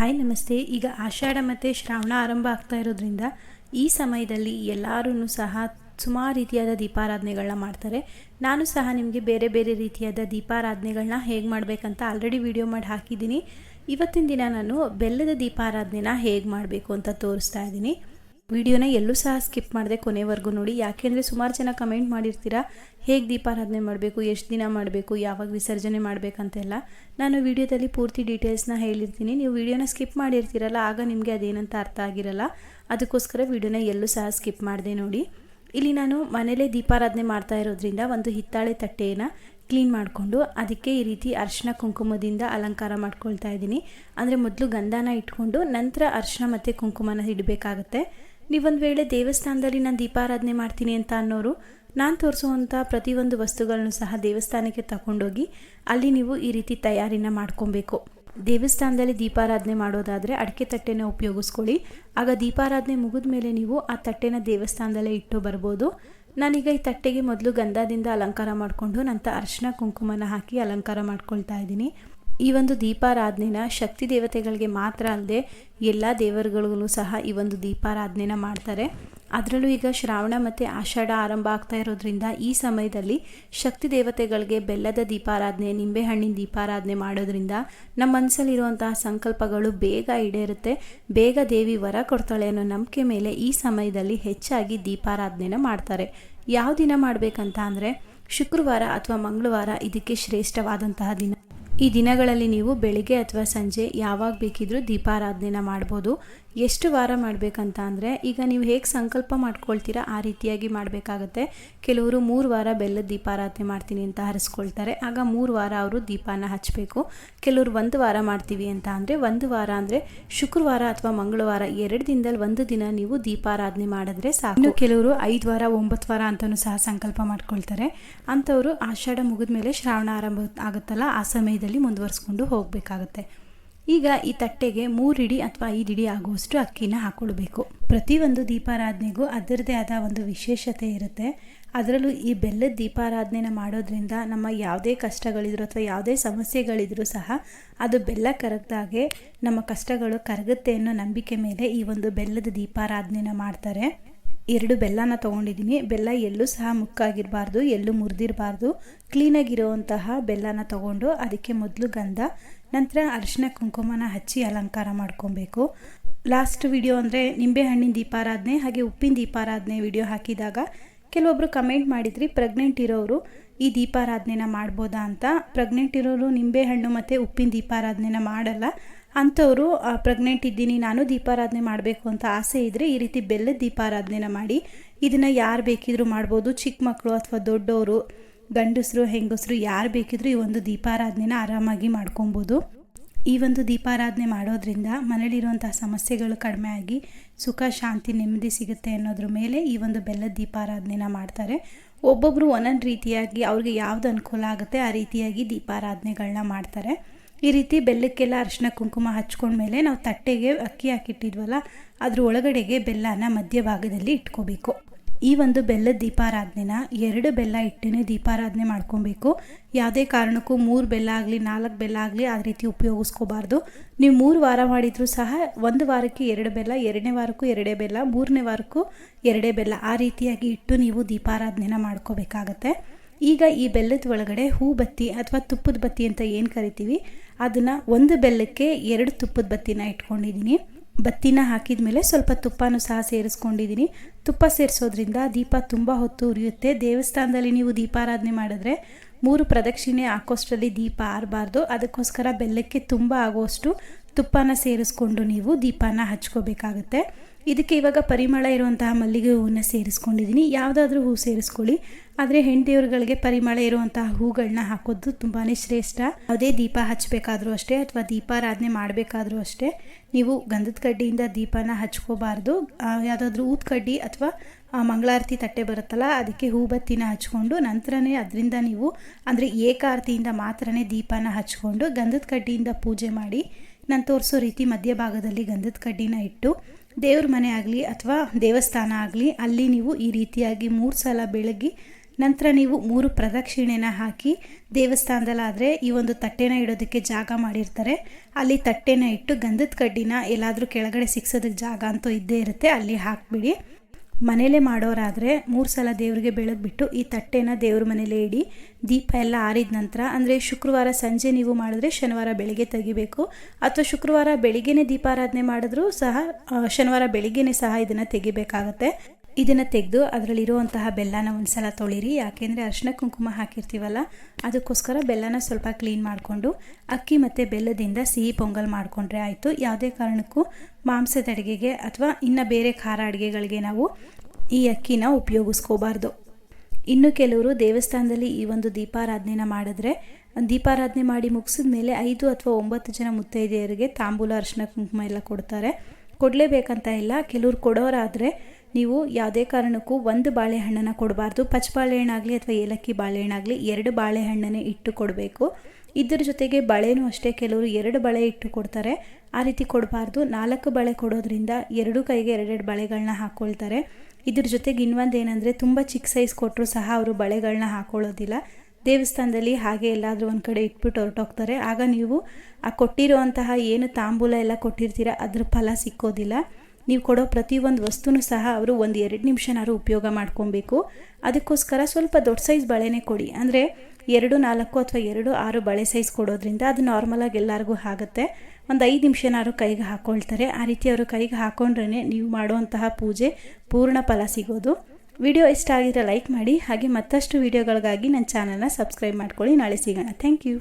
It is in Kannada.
ಹಾಯ್ ನಮಸ್ತೆ. ಈಗ ಆಷಾಢ ಮತ್ತು ಶ್ರಾವಣ ಆರಂಭ ಆಗ್ತಾ ಇರೋದ್ರಿಂದ ಈ ಸಮಯದಲ್ಲಿ ಎಲ್ಲರೂ ಸಹ ಸುಮಾರು ರೀತಿಯಾದ ದೀಪಾರಾಧನೆಗಳನ್ನ ಮಾಡ್ತಾರೆ. ನಾನು ಸಹ ನಿಮಗೆ ಬೇರೆ ಬೇರೆ ರೀತಿಯಾದ ದೀಪಾರಾಧನೆಗಳನ್ನ ಹೇಗೆ ಮಾಡಬೇಕಂತ ಆಲ್ರೆಡಿ ವಿಡಿಯೋ ಮಾಡಿ ಹಾಕಿದ್ದೀನಿ. ಇವತ್ತಿನ ದಿನ ನಾನು ಬೆಲ್ಲದ ದೀಪಾರಾಧನೆನ ಹೇಗೆ ಮಾಡಬೇಕು ಅಂತ ತೋರಿಸ್ತಾ ಇದ್ದೀನಿ. ವಿಡಿಯೋನ ಎಲ್ಲೂ ಸಹ ಸ್ಕಿಪ್ ಮಾಡಿದೆ ಕೊನೆವರೆಗೂ ನೋಡಿ. ಯಾಕೆಂದರೆ ಸುಮಾರು ಜನ ಕಮೆಂಟ್ ಮಾಡಿರ್ತೀರಾ, ಹೇಗೆ ದೀಪಾರಾಧನೆ ಮಾಡಬೇಕು, ಎಷ್ಟು ದಿನ ಮಾಡಬೇಕು, ಯಾವಾಗ ವಿಸರ್ಜನೆ ಮಾಡಬೇಕಂತೆಲ್ಲ. ನಾನು ವಿಡಿಯೋದಲ್ಲಿ ಪೂರ್ತಿ ಡೀಟೇಲ್ಸ್ನ ಹೇಳಿರ್ತೀನಿ. ನೀವು ವಿಡಿಯೋನ ಸ್ಕಿಪ್ ಮಾಡಿರ್ತೀರಲ್ಲ, ಆಗ ನಿಮಗೆ ಅದೇನಂತ ಅರ್ಥ ಆಗಿರಲ್ಲ. ಅದಕ್ಕೋಸ್ಕರ ವಿಡಿಯೋನ ಎಲ್ಲೂ ಸಹ ಸ್ಕಿಪ್ ಮಾಡಿದೆ ನೋಡಿ. ಇಲ್ಲಿ ನಾನು ಮನೇಲೇ ದೀಪಾರಾಧನೆ ಮಾಡ್ತಾ ಇರೋದ್ರಿಂದ ಒಂದು ಹಿತ್ತಾಳೆ ತಟ್ಟೆಯನ್ನು ಕ್ಲೀನ್ ಮಾಡಿಕೊಂಡು ಅದಕ್ಕೆ ಈ ರೀತಿ ಅರಿಶಿನ ಕುಂಕುಮದಿಂದ ಅಲಂಕಾರ ಮಾಡ್ಕೊಳ್ತಾ ಇದ್ದೀನಿ. ಅಂದರೆ ಮೊದಲು ಗಂಧನ ಇಟ್ಕೊಂಡು ನಂತರ ಅರಿಶಿನ ಮತ್ತು ಕುಂಕುಮನ ಇಡಬೇಕಾಗತ್ತೆ. ನೀವೊಂದು ವೇಳೆ ದೇವಸ್ಥಾನದಲ್ಲಿ ನಾನು ದೀಪಾರಾಧನೆ ಮಾಡ್ತೀನಿ ಅಂತ ಅನ್ನೋರು, ನಾನು ತೋರಿಸುವಂಥ ಪ್ರತಿಯೊಂದು ವಸ್ತುಗಳನ್ನು ಸಹ ದೇವಸ್ಥಾನಕ್ಕೆ ತಗೊಂಡೋಗಿ ಅಲ್ಲಿ ನೀವು ಈ ರೀತಿ ತಯಾರಿನ ಮಾಡ್ಕೊಬೇಕು. ದೇವಸ್ಥಾನದಲ್ಲಿ ದೀಪಾರಾಧನೆ ಮಾಡೋದಾದರೆ ಅಡಿಕೆ ತಟ್ಟೆನ ಉಪಯೋಗಿಸ್ಕೊಳ್ಳಿ. ಆಗ ದೀಪಾರಾಧನೆ ಮುಗಿದ ಮೇಲೆ ನೀವು ಆ ತಟ್ಟೆನ ದೇವಸ್ಥಾನದಲ್ಲೇ ಇಟ್ಟು ಬರ್ಬೋದು. ನಾನೀಗ ಈ ತಟ್ಟೆಗೆ ಮೊದಲು ಗಂಧದಿಂದ ಅಲಂಕಾರ ಮಾಡಿಕೊಂಡು ನಂತರ ಅರಿಶಿನ ಕುಂಕುಮನ ಹಾಕಿ ಅಲಂಕಾರ ಮಾಡ್ಕೊಳ್ತಾ ಇದ್ದೀನಿ. ಈ ಒಂದು ದೀಪಾರಾಧನೆನ ಶಕ್ತಿ ದೇವತೆಗಳಿಗೆ ಮಾತ್ರ ಅಲ್ಲದೆ ಎಲ್ಲ ದೇವರುಗಳಿಗೂ ಸಹ ಈ ಒಂದು ದೀಪಾರಾಧನೆನ ಮಾಡ್ತಾರೆ. ಅದರಲ್ಲೂ ಈಗ ಶ್ರಾವಣ ಮತ್ತು ಆಷಾಢ ಆರಂಭ ಆಗ್ತಾ ಇರೋದ್ರಿಂದ ಈ ಸಮಯದಲ್ಲಿ ಶಕ್ತಿ ದೇವತೆಗಳಿಗೆ ಬೆಲ್ಲದ ದೀಪಾರಾಧನೆ, ನಿಂಬೆಹಣ್ಣಿನ ದೀಪಾರಾಧನೆ ಮಾಡೋದ್ರಿಂದ ನಮ್ಮ ಮನಸ್ಸಲ್ಲಿರುವಂತಹ ಸಂಕಲ್ಪಗಳು ಬೇಗ ಈಡೇರುತ್ತೆ. ಬೇಗ ದೇವಿ ವರ ಕೊಡ್ತಾಳೆ ಅನ್ನೋ ನಂಬಿಕೆ ಮೇಲೆ ಈ ಸಮಯದಲ್ಲಿ ಹೆಚ್ಚಾಗಿ ದೀಪಾರಾಧನೆನ ಮಾಡ್ತಾರೆ. ಯಾವ ದಿನ ಮಾಡಬೇಕಂತ ಅಂದರೆ ಶುಕ್ರವಾರ ಅಥವಾ ಮಂಗಳವಾರ ಇದಕ್ಕೆ ಶ್ರೇಷ್ಠವಾದಂತಹ ದಿನ. ಈ ದಿನಗಳಲ್ಲಿ ನೀವು ಬೆಳಿಗ್ಗೆ ಅಥವಾ ಸಂಜೆ ಯಾವಾಗ ಬೇಕಿದ್ರೂ ದೀಪಾರಾಧನೆನ ಮಾಡ್ಬೋದು. ಎಷ್ಟು ವಾರ ಮಾಡಬೇಕಂತ ಅಂದರೆ ಈಗ ನೀವು ಹೇಗೆ ಸಂಕಲ್ಪ ಮಾಡ್ಕೊಳ್ತೀರಾ ಆ ರೀತಿಯಾಗಿ ಮಾಡಬೇಕಾಗತ್ತೆ. ಕೆಲವರು ಮೂರು ವಾರ ಬೆಲ್ಲದ ದೀಪಾರಾಧನೆ ಮಾಡ್ತೀನಿ ಅಂತ ಹರಿಸ್ಕೊಳ್ತಾರೆ. ಆಗ ಮೂರು ವಾರ ಅವರು ದೀಪಾನ ಹಚ್ಚಬೇಕು ಕೆಲವರು ಒಂದು ವಾರ ಮಾಡ್ತೀವಿ ಅಂತ ಅಂದರೆ ಒಂದು ವಾರ ಅಂದರೆ ಶುಕ್ರವಾರ ಅಥವಾ ಮಂಗಳವಾರ ಎರಡು ದಿನದಲ್ಲಿ ಒಂದು ದಿನ ನೀವು ದೀಪಾರಾಧನೆ ಮಾಡಿದ್ರೆ ಸಾಕು. ಇನ್ನು ಕೆಲವರು ಐದು ವಾರ, ಒಂಬತ್ತು ವಾರ ಅಂತಲೂ ಸಹ ಸಂಕಲ್ಪ ಮಾಡ್ಕೊಳ್ತಾರೆ. ಅಂಥವರು ಆಷಾಢ ಮುಗಿದ ಮೇಲೆ ಶ್ರಾವಣ ಆರಂಭ ಆಗುತ್ತಲ್ಲ, ಆ ಸಮಯದಲ್ಲಿ ಮುಂದುವರಿಸ್ಕೊಂಡು ಹೋಗಬೇಕಾಗತ್ತೆ. ಈಗ ಈ ತಟ್ಟೆಗೆ ಮೂರು ಇಡಿ ಅಥವಾ ಐದು ಇಡಿ ಆಗುವಷ್ಟು ಅಕ್ಕಿನ ಹಾಕ್ಕೊಳ್ಬೇಕು ಪ್ರತಿಯೊಂದು ದೀಪಾರಾಧನೆಗೂ ಅದರದೇ ಆದ ಒಂದು ವಿಶೇಷತೆ ಇರುತ್ತೆ. ಅದರಲ್ಲೂ ಈ ಬೆಲ್ಲದ ದೀಪಾರಾಧನೆನ ಮಾಡೋದ್ರಿಂದ ನಮ್ಮ ಯಾವುದೇ ಕಷ್ಟಗಳಿದ್ರು ಅಥವಾ ಯಾವುದೇ ಸಮಸ್ಯೆಗಳಿದ್ರೂ ಸಹ ಅದು ಬೆಲ್ಲ ಕರಗ್ದಾಗೆ ನಮ್ಮ ಕಷ್ಟಗಳು ಕರಗುತ್ತೆ ಅನ್ನೋ ನಂಬಿಕೆ ಮೇಲೆ ಈ ಒಂದು ಬೆಲ್ಲದ ದೀಪಾರಾಧನೆನ ಮಾಡ್ತಾರೆ. ಎರಡು ಬೆಲ್ಲನ ತೊಗೊಂಡಿದ್ದೀನಿ. ಬೆಲ್ಲ ಎಲ್ಲೂ ಸಹ ಮುಕ್ಕಾಗಿರಬಾರ್ದು, ಎಲ್ಲೂ ಮುರಿದಿರಬಾರ್ದು. ಕ್ಲೀನಾಗಿರುವಂತಹ ಬೆಲ್ಲನ ತೊಗೊಂಡು ಅದಕ್ಕೆ ಮೊದಲು ಗಂಧ ನಂತರ ಅರಿಶಿನ ಕುಂಕುಮನ ಹಚ್ಚಿ ಅಲಂಕಾರ ಮಾಡ್ಕೊಬೇಕು. ಲಾಸ್ಟ್ ವಿಡಿಯೋ ಅಂದರೆ ನಿಂಬೆಹಣ್ಣಿನ ದೀಪಾರಾಧನೆ ಹಾಗೆ ಉಪ್ಪಿನ ದೀಪಾರಾಧನೆ ವಿಡಿಯೋ ಹಾಕಿದಾಗ ಕೆಲವೊಬ್ಬರು ಕಮೆಂಟ್ ಮಾಡಿದ್ರಿ ಪ್ರೆಗ್ನೆಂಟ್ ಇರೋರು ಈ ದೀಪಾರಾಧನೆನ ಮಾಡ್ಬೋದಾ ಅಂತ. ಪ್ರೆಗ್ನೆಂಟ್ ಇರೋರು ನಿಂಬೆಹಣ್ಣು ಮತ್ತು ಉಪ್ಪಿನ ದೀಪಾರಾಧನೆನ ಮಾಡಲ್ಲ. ಅಂಥವರು ಪ್ರೆಗ್ನೆಂಟ್ ಇದ್ದೀನಿ, ನಾನು ದೀಪಾರಾಧನೆ ಮಾಡಬೇಕು ಅಂತ ಆಸೆ ಇದ್ದರೆ ಈ ರೀತಿ ಬೆಲ್ಲದ ದೀಪಾರಾಧನೆನ ಮಾಡಿ. ಇದನ್ನು ಯಾರು ಬೇಕಿದ್ರೂ ಮಾಡ್ಬೋದು, ಚಿಕ್ಕ ಮಕ್ಕಳು ಅಥವಾ ದೊಡ್ಡವರು. ಗಂಡಸರು, ಹೆಂಗಸರು ಯಾರು ಬೇಕಿದ್ರೂ ಈ ಒಂದು ದೀಪಾರಾಧನೆನ ಆರಾಮಾಗಿ ಮಾಡ್ಕೊಬೋದು. ಈ ಒಂದು ದೀಪಾರಾಧನೆ ಮಾಡೋದ್ರಿಂದ ಮನೇಲಿರುವಂಥ ಸಮಸ್ಯೆಗಳು ಕಡಿಮೆ ಆಗಿ ಸುಖ, ಶಾಂತಿ, ನೆಮ್ಮದಿ ಸಿಗುತ್ತೆ ಅನ್ನೋದ್ರ ಮೇಲೆ ಈ ಒಂದು ಬೆಲ್ಲದ ದೀಪಾರಾಧನೆನ ಮಾಡ್ತಾರೆ. ಒಬ್ಬೊಬ್ಬರು ಒಂದೊಂದು ರೀತಿಯಾಗಿ ಅವ್ರಿಗೆ ಯಾವ್ದು ಅನುಕೂಲ ಆಗುತ್ತೆ ಆ ರೀತಿಯಾಗಿ ದೀಪಾರಾಧನೆಗಳನ್ನ ಮಾಡ್ತಾರೆ. ಈ ರೀತಿ ಬೆಲ್ಲಕ್ಕೆಲ್ಲ ಅರಿಶಿನ ಕುಂಕುಮ ಹಚ್ಕೊಂಡ್ಮೇಲೆ ನಾವು ತಟ್ಟೆಗೆ ಅಕ್ಕಿ ಹಾಕಿಟ್ಟಿದ್ವಲ್ಲ, ಅದ್ರ ಒಳಗಡೆಗೆ ಬೆಲ್ಲನ ಮಧ್ಯಭಾಗದಲ್ಲಿ ಇಟ್ಕೋಬೇಕು. ಈ ಒಂದು ಬೆಲ್ಲದ ದೀಪಾರಾಧನೆನ ಎರಡು ಬೆಲ್ಲ ಇಟ್ಟೇ ದೀಪಾರಾಧನೆ ಮಾಡ್ಕೊಬೇಕು. ಯಾವುದೇ ಕಾರಣಕ್ಕೂ ಮೂರು ಬೆಲ್ಲ ಆಗಲಿ, ನಾಲ್ಕು ಬೆಲ್ಲ ಆಗಲಿ ಆ ರೀತಿ ಉಪಯೋಗಿಸ್ಕೋಬಾರ್ದು. ನೀವು ಮೂರು ವಾರ ಮಾಡಿದರೂ ಸಹ ಒಂದು ವಾರಕ್ಕೆ ಎರಡು ಬೆಲ್ಲ, ಎರಡನೇ ವಾರಕ್ಕೂ ಎರಡೇ ಬೆಲ್ಲ, ಮೂರನೇ ವಾರಕ್ಕೂ ಎರಡೇ ಬೆಲ್ಲ ಆ ರೀತಿಯಾಗಿ ಇಟ್ಟು ನೀವು ದೀಪಾರಾಧನೆನ ಮಾಡ್ಕೋಬೇಕಾಗತ್ತೆ. ಈಗ ಈ ಬೆಲ್ಲದ ಒಳಗಡೆ ಹೂ ಬತ್ತಿ ಅಥವಾ ತುಪ್ಪದ ಬತ್ತಿ ಅಂತ ಏನು ಕರಿತೀವಿ, ಅದನ್ನು ಒಂದು ಬೆಲ್ಲಕ್ಕೆ ಎರಡು ತುಪ್ಪದ ಬತ್ತಿನ ಇಟ್ಕೊಂಡಿದ್ದೀನಿ ಬತ್ತಿನ ಹಾಕಿದ ಮೇಲೆ ಸ್ವಲ್ಪ ತುಪ್ಪನೂ ಸಹ ಸೇರಿಸ್ಕೊಂಡಿದ್ದೀನಿ. ತುಪ್ಪ ಸೇರಿಸೋದ್ರಿಂದ ದೀಪ ತುಂಬ ಹೊತ್ತು ಉರಿಯುತ್ತೆ. ದೇವಸ್ಥಾನದಲ್ಲಿ ನೀವು ದೀಪಾರಾಧನೆ ಮಾಡಿದ್ರೆ ಮೂರು ಪ್ರದಕ್ಷಿಣೆ ಹಾಕೋಷ್ಟರಲ್ಲಿ ದೀಪ ಆರಬಾರ್ದು. ಅದಕ್ಕೋಸ್ಕರ ಬೆಲ್ಲಕ್ಕೆ ತುಂಬ ಆಗೋಷ್ಟು ತುಪ್ಪನ ಸೇರಿಸ್ಕೊಂಡು ನೀವು ದೀಪನ ಹಚ್ಕೋಬೇಕಾಗುತ್ತೆ. ಇದಕ್ಕೆ ಇವಾಗ ಪರಿಮಳ ಇರುವಂತಹ ಮಲ್ಲಿಗೆ ಹೂವನ್ನು ಸೇರಿಸ್ಕೊಂಡಿದ್ದೀನಿ. ಯಾವುದಾದ್ರೂ ಹೂ ಸೇರಿಸ್ಕೊಳ್ಳಿ. ಆದರೆ ಹೆಂಡತಿಯವ್ರುಗಳಿಗೆ ಪರಿಮಳ ಇರುವಂತಹ ಹೂಗಳನ್ನ ಹಾಕೋದು ತುಂಬಾ ಶ್ರೇಷ್ಠ. ಯಾವುದೇ ದೀಪ ಹಚ್ಚಬೇಕಾದ್ರೂ ಅಷ್ಟೇ ಅಥವಾ ದೀಪಾರಾಧನೆ ಮಾಡಬೇಕಾದ್ರೂ ಅಷ್ಟೇ ನೀವು ಗಂಧದ ಕಡ್ಡಿಯಿಂದ ದೀಪನ ಹಚ್ಕೋಬಾರ್ದು. ಯಾವುದಾದ್ರೂ ಊದ ಕಡ್ಡಿ ಅಥವಾ ಮಂಗಳಾರತಿ ತಟ್ಟೆ ಬರುತ್ತಲ್ಲ, ಅದಕ್ಕೆ ಹೂಬತ್ತಿನ ಹಚ್ಕೊಂಡು ನಂತರನೇ ಅದರಿಂದ ನೀವು, ಅಂದರೆ ಏಕಾರತಿಯಿಂದ ಮಾತ್ರನೇ ದೀಪನ ಹಚ್ಕೊಂಡು ಗಂಧದ ಕಡ್ಡಿಯಿಂದ ಪೂಜೆ ಮಾಡಿ ನಾನು ತೋರಿಸೋ ರೀತಿ ಮಧ್ಯಭಾಗದಲ್ಲಿ ಗಂಧದ ಕಡ್ಡಿನ ಇಟ್ಟು ದೇವ್ರ ಮನೆ ಆಗಲಿ ಅಥವಾ ದೇವಸ್ಥಾನ ಆಗಲಿ, ಅಲ್ಲಿ ನೀವು ಈ ರೀತಿಯಾಗಿ ಮೂರು ಸಲ ಬೆಳಗ್ಗೆ ನಂತರ ನೀವು ಮೂರು ಪ್ರದಕ್ಷಿಣೆನ ಹಾಕಿ ದೇವಸ್ಥಾನದಲ್ಲಾದರೆ ಈ ಒಂದು ತಟ್ಟೆನ ಇಡೋದಕ್ಕೆ ಜಾಗ ಮಾಡಿರ್ತಾರೆ. ಅಲ್ಲಿ ತಟ್ಟೆನ ಇಟ್ಟು ಗಂಧದ ಕಡ್ಡಿನ ಎಲ್ಲಾದರೂ ಕೆಳಗಡೆ ಸಿಕ್ಸೋದಕ್ಕೆ ಜಾಗ ಅಂತೂ ಇದ್ದೇ ಇರುತ್ತೆ. ಅಲ್ಲಿ ಹಾಕಿಬಿಡಿ. ಮನೇಲೇ ಮಾಡೋರಾದರೆ ಮೂರು ಸಲ ದೇವರಿಗೆ ಬೆಳಗ್ಬಿಟ್ಟು ಈ ತಟ್ಟೆನ ದೇವ್ರ ಮನೇಲೇ ಇಡಿ, ದೀಪ ಎಲ್ಲ ಆರಿದ ನಂತರ, ಅಂದರೆ ಶುಕ್ರವಾರ ಸಂಜೆ ನೀವು ಮಾಡಿದ್ರೆ ಶನಿವಾರ ಬೆಳಿಗ್ಗೆ ತೆಗಿಬೇಕು. ಅಥವಾ ಶುಕ್ರವಾರ ಬೆಳಿಗ್ಗೆನೇ ದೀಪಾರಾಧನೆ ಮಾಡಿದ್ರೂ ಸಹ ಶನಿವಾರ ಬೆಳಿಗ್ಗೆನೇ ಸಹ ಇದನ್ನು ತೆಗಿಬೇಕಾಗತ್ತೆ. ಇದನ್ನು ತೆಗೆದು ಅದರಲ್ಲಿರುವಂತಹ ಬೆಲ್ಲನ ಒಂದ್ಸಲ ತೊಳಿರಿ. ಯಾಕೆಂದರೆ ಅರ್ಶಿನ ಕುಂಕುಮ ಹಾಕಿರ್ತೀವಲ್ಲ, ಅದಕ್ಕೋಸ್ಕರ ಬೆಲ್ಲನ ಸ್ವಲ್ಪ ಕ್ಲೀನ್ ಮಾಡಿಕೊಂಡು ಅಕ್ಕಿ ಮತ್ತು ಬೆಲ್ಲದಿಂದ ಸಿಹಿ ಪೊಂಗಲ್ ಮಾಡಿಕೊಂಡ್ರೆ ಆಯಿತು. ಯಾವುದೇ ಕಾರಣಕ್ಕೂ ಮಾಂಸದ ಅಡುಗೆಗೆ ಅಥವಾ ಇನ್ನು ಬೇರೆ ಖಾರ ಅಡುಗೆಗಳಿಗೆ ನಾವು ಈ ಅಕ್ಕಿನ ಉಪಯೋಗಿಸ್ಕೋಬಾರ್ದು. ಇನ್ನು ಕೆಲವರು ದೇವಸ್ಥಾನದಲ್ಲಿ ಈ ಒಂದು ದೀಪಾರಾಧನೆನ ಮಾಡಿದ್ರೆ, ದೀಪಾರಾಧನೆ ಮಾಡಿ ಮುಗಿಸಿದ ಮೇಲೆ ಐದು ಅಥವಾ ಒಂಬತ್ತು ಜನ ಮುತ್ತೈದೆಯರಿಗೆ ತಾಂಬೂಲ ಅರ್ಶಿನ ಕುಂಕುಮ ಎಲ್ಲ ಕೊಡ್ತಾರೆ. ಕೊಡಲೇಬೇಕಂತ ಇಲ್ಲ, ಕೆಲವ್ರು ಕೊಡೋರಾದರೆ ನೀವು ಯಾವುದೇ ಕಾರಣಕ್ಕೂ ಒಂದು ಬಾಳೆಹಣ್ಣನ್ನು ಕೊಡಬಾರ್ದು. ಪಚ್ಚ ಬಾಳೆಹಣ್ಣಾಗಲಿ ಅಥವಾ ಏಲಕ್ಕಿ ಬಾಳೆಹಣ್ಣಾಗಲಿ ಎರಡು ಬಾಳೆಹಣ್ಣನ್ನೇ ಇಟ್ಟು ಕೊಡಬೇಕು. ಇದ್ರ ಜೊತೆಗೆ ಬಳೆನೂ ಅಷ್ಟೇ, ಕೆಲವರು ಎರಡು ಬಳೆ ಇಟ್ಟು ಕೊಡ್ತಾರೆ. ಆ ರೀತಿ ಕೊಡಬಾರ್ದು. ನಾಲ್ಕು ಬಳೆ ಕೊಡೋದ್ರಿಂದ ಎರಡು ಕೈಗೆ ಎರಡೆರಡು ಬಳೆಗಳನ್ನ ಹಾಕ್ಕೊಳ್ತಾರೆ ಇದ್ರ ಜೊತೆಗೆ ಇನ್ನೊಂದು ಏನಂದರೆ ತುಂಬ ಚಿಕ್ಕ ಸೈಜ್ ಕೊಟ್ಟರು ಸಹ ಅವರು ಬಳೆಗಳನ್ನ ಹಾಕ್ಕೊಳ್ಳೋದಿಲ್ಲ ದೇವಸ್ಥಾನದಲ್ಲಿ ಹಾಗೆ ಎಲ್ಲಾದರೂ ಒಂದು ಕಡೆ ಇಟ್ಬಿಟ್ಟು ಹೊರಟೋಗ್ತಾರೆ. ಆಗ ನೀವು ಆ ಕೊಟ್ಟಿರುವಂತಹ ಏನು ತಾಂಬೂಲ ಎಲ್ಲ ಕೊಟ್ಟಿರ್ತೀರ ಅದ್ರ ಫಲ ಸಿಕ್ಕೋದಿಲ್ಲ. ನೀವು ಕೊಡೋ ಪ್ರತಿಯೊಂದು ವಸ್ತುನೂ ಸಹ ಅವರು ಒಂದು ಎರಡು ನಿಮಿಷನಾದ್ರು ಉಪಯೋಗ ಮಾಡ್ಕೊಬೇಕು. ಅದಕ್ಕೋಸ್ಕರ ಸ್ವಲ್ಪ ದೊಡ್ಡ ಸೈಜ್ ಬಳೆನೇ ಕೊಡಿ. ಅಂದರೆ ಎರಡು, ನಾಲ್ಕು ಅಥವಾ ಎರಡು, ಆರು ಬಳೆ ಸೈಜ್ ಕೊಡೋದ್ರಿಂದ ಅದು ನಾರ್ಮಲಾಗಿ ಎಲ್ಲರಿಗೂ ಆಗುತ್ತೆ. ಒಂದು ಐದು ನಿಮಿಷನಾದ್ರು ಕೈಗೆ ಹಾಕ್ಕೊಳ್ತಾರೆ ಆ ರೀತಿ ಅವರು ಕೈಗೆ ಹಾಕ್ಕೊಂಡ್ರೇ ನೀವು ಮಾಡುವಂತಹ ಪೂಜೆ ಪೂರ್ಣ ಫಲ ಸಿಗೋದು. ವಿಡಿಯೋ ಇಷ್ಟ ಆಗಿದ್ರೆ ಲೈಕ್ ಮಾಡಿ. ಹಾಗೆ ಮತ್ತಷ್ಟು ವಿಡಿಯೋಗಳಿಗಾಗಿ ನನ್ನ ಚಾನಲ್ನ ಸಬ್ಸ್ಕ್ರೈಬ್ ಮಾಡ್ಕೊಳ್ಳಿ. ನಾಳೆ ಸಿಗೋಣ. Thank you.